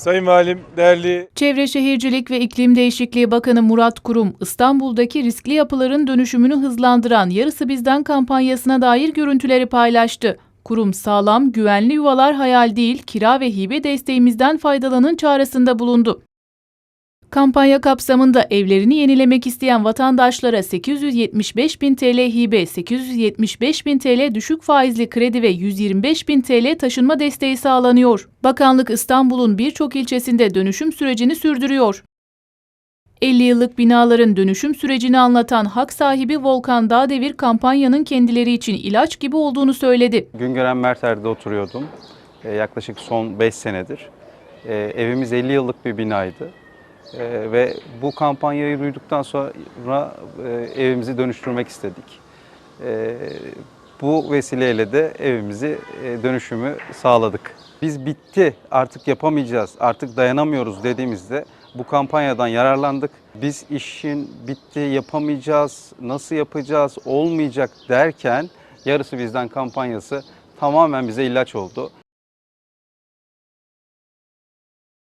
Sayın Valim, değerli Çevre Şehircilik ve İklim Değişikliği Bakanı Murat Kurum, İstanbul'daki riskli yapıların dönüşümünü hızlandıran Yarısı Bizden kampanyasına dair görüntüleri paylaştı. Kurum sağlam, güvenli yuvalar hayal değil, kira ve hibe desteğimizden faydalanın çağrısında bulundu. Kampanya kapsamında evlerini yenilemek isteyen vatandaşlara 875 bin TL hibe, 875 bin TL düşük faizli kredi ve 125 bin TL taşınma desteği sağlanıyor. Bakanlık İstanbul'un birçok ilçesinde dönüşüm sürecini sürdürüyor. 50 yıllık binaların dönüşüm sürecini anlatan hak sahibi Volkan Dağdevir kampanyanın kendileri için ilaç gibi olduğunu söyledi. Güngören Merter'de oturuyordum. Ee, yaklaşık son 5 senedir. Ee, evimiz 50 yıllık bir binaydı. Ee, ve bu kampanyayı duyduktan sonra e, evimizi dönüştürmek istedik. Ee, bu vesileyle de evimizi e, dönüşümü sağladık. Biz bitti, artık yapamayacağız, artık dayanamıyoruz dediğimizde bu kampanyadan yararlandık. Biz işin bitti, yapamayacağız, nasıl yapacağız, olmayacak derken yarısı bizden kampanyası tamamen bize ilaç oldu.